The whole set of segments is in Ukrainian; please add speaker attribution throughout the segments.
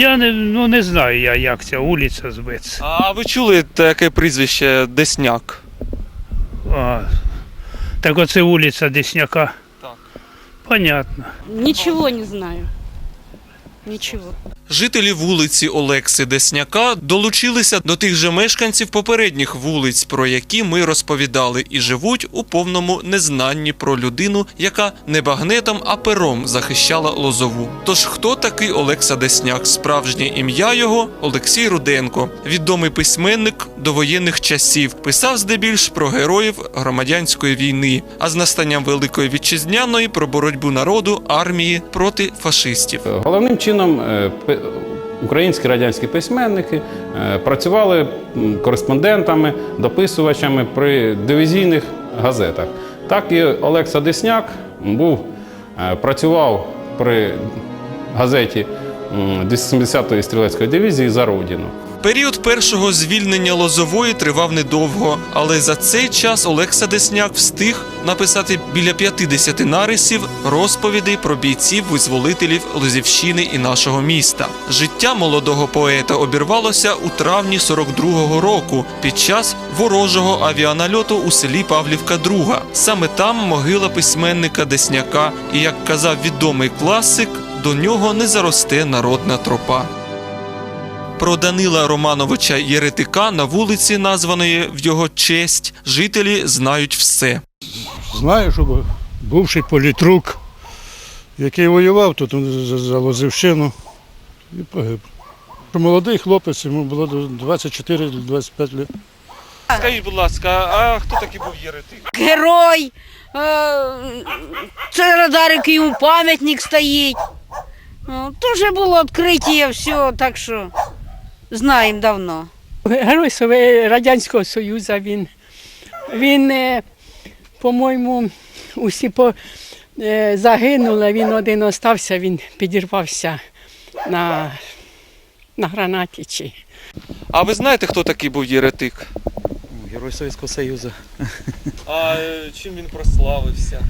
Speaker 1: Я не, ну, не знаю, я, як ця вулиця зветься.
Speaker 2: А ви чули таке прізвище Десняк?
Speaker 1: А, так оце вулиця Десняка.
Speaker 2: Так.
Speaker 1: Понятно.
Speaker 3: Ничего не знаю. Ничего.
Speaker 2: Жителі вулиці Олекси Десняка долучилися до тих же мешканців попередніх вулиць, про які ми розповідали, і живуть у повному незнанні про людину, яка не багнетом, а пером захищала лозову. Тож хто такий Олекса Десняк? Справжнє ім'я його Олексій Руденко, відомий письменник довоєнних часів, писав здебільш про героїв громадянської війни, а з настанням Великої вітчизняної про боротьбу народу армії проти фашистів.
Speaker 4: Головним чином е, українські радянські письменники е, працювали кореспондентами, дописувачами при дивізійних газетах. Так і Олекса Десняк був, е, працював при газеті м, 270-ї стрілецької дивізії за Родину.
Speaker 2: Період першого звільнення Лозової тривав недовго, але за цей час Олекса Десняк встиг написати біля 50 нарисів розповідей про бійців визволителів Лозівщини і нашого міста. Життя молодого поета обірвалося у травні 42-го року під час ворожого авіанальоту у селі Павлівка II. Саме там могила письменника Десняка, і як казав відомий класик, до нього не заросте народна тропа. Про Данила Романовича Єретика на вулиці, названої в його честь, жителі знають все.
Speaker 5: Знаю, що бувший політрук, який воював тут за, Лозівщину і погиб. Молодий хлопець, йому було 24-25 років.
Speaker 2: Скажіть, будь ласка, а хто такий був Єретик?
Speaker 3: Герой. Е, Це радарик йому пам'ятник стоїть. О, То вже було відкриття, все, так що знаємо давно.
Speaker 6: Герой Радянського Союзу він. Він, е, по-моєму, усі по, е, загинули, він один остався, він підірвався на, на гранаті. Чи.
Speaker 2: А ви знаєте, хто такий був Єретик?
Speaker 7: Герой Советского Союза.
Speaker 2: А чим він прославився?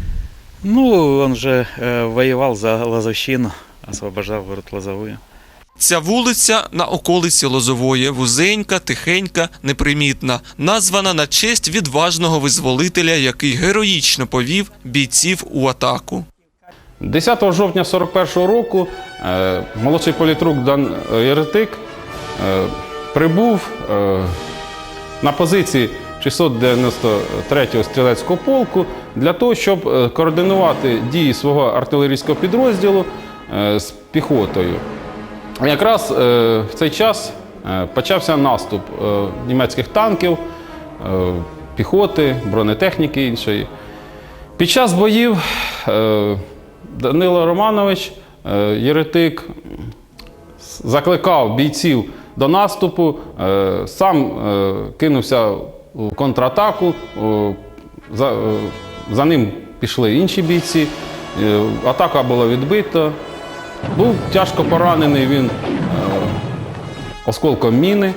Speaker 7: Ну, он же воевал за Лазовщину, освобождал город Лозовую.
Speaker 2: Ця вулиця на околиці Лозової, вузенька, тихенька, непримітна, названа на честь відважного визволителя, який героїчно повів бійців у атаку.
Speaker 4: 10 жовтня 41-го року е, молодший політрук Дан Єретик е, прибув е, на позиції 693-го стрілецького полку для того, щоб координувати дії свого артилерійського підрозділу з піхотою. Якраз е, в цей час е, почався наступ е, німецьких танків, піхоти, бронетехніки іншої. Під час боїв Данило Романович Єретик закликав бійців до наступу, сам кинувся в контратаку. За, ним пішли інші бійці. Атака була відбита. Був тяжко поранений він е, осколком міни,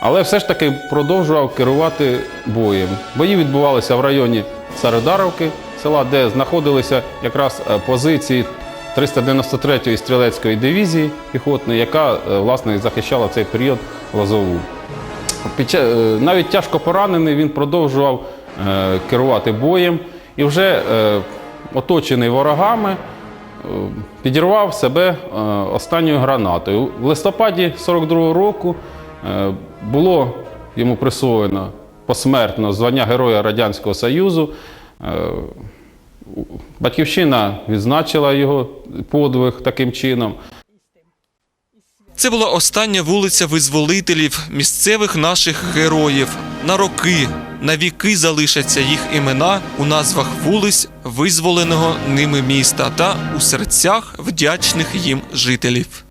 Speaker 4: але все ж таки продовжував керувати боєм. Бої відбувалися в районі Царидаровки, села, де знаходилися якраз е, позиції 393-ї стрілецької дивізії піхотної, яка е, власне захищала цей період е, навіть тяжко поранений, він продовжував керувати боєм і вже оточений ворогами, підірвав себе е, останньою гранатою. В листопаді 42-го року е, було йому присвоєно посмертно звання Героя Радянського Союзу. Е, Батьківщина відзначила його подвиг таким чином.
Speaker 2: Це була остання вулиця визволителів, місцевих наших героїв. На роки, на віки залишаться їх імена у назвах вулиць визволеного ними міста та у серцях вдячних їм жителів.